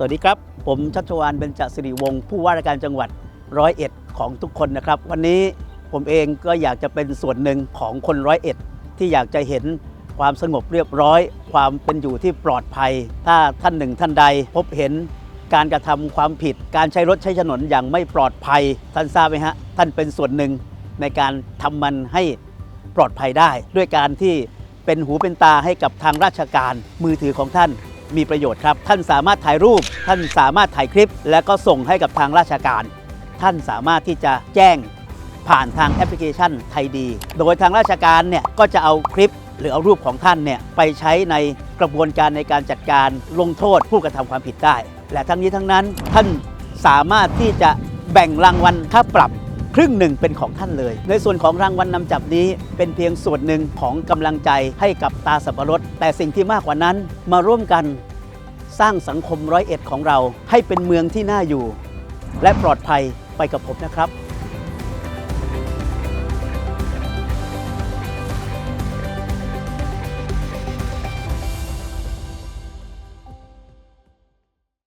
สวัสดีครับ ผมชัชวานเบญจสิริวงศ์ผู้ว่าราชการจังหวัดร้อยเอ็ดของทุกคนนะครับ วันนี้ผมเองก็อยากจะเป็นส่วนหนึ่งของคนร้อยเอ็ดที่อยากจะเห็นความสงบเรียบร้อย ความเป็นอยู่ที่ปลอดภัย ถ้าท่านหนึ่งท่านใด พบเห็นการกระทำความผิด การใช้รถใช้ถนนอย่างไม่ปลอดภัย ท่านทราบไหมฮะ ท่านเป็นส่วนหนึ่งในการทำมันให้ปลอดภัยได้ ด้วยการที่เป็นหูเป็นตาให้กับทางราชการมือถือของท่าน มีประโยชน์ครับ ท่านสามารถถ่ายรูป ท่านสามารถถ่ายคลิป แล้วก็ส่งให้กับทางราชการ ท่านสามารถที่จะแจ้งผ่านทางแอปพลิเคชันไทยดี โดยทางราชการเนี่ยก็จะเอาคลิปหรือเอารูปของท่านเนี่ยไปใช้ในกระบวนการในการจัดการลงโทษผู้กระทำความผิดได้ และทั้งนี้ทั้งนั้นท่านสามารถที่จะแบ่งรางวัลค่าปรับ ครึ่งหนึ่งเป็นของท่านเลย ในส่วนของรางวัลนนำจับนี้เป็นเพียงส่วนหนึ่งของกำลังใจให้กับตาสับปะรด แต่สิ่งที่มากกว่านั้นมาร่วมกันสร้างสังคมร้อยเอ็ดของเรา ให้เป็นเมืองที่น่าอยู่ และปลอดภัยไปกับผมนะครับ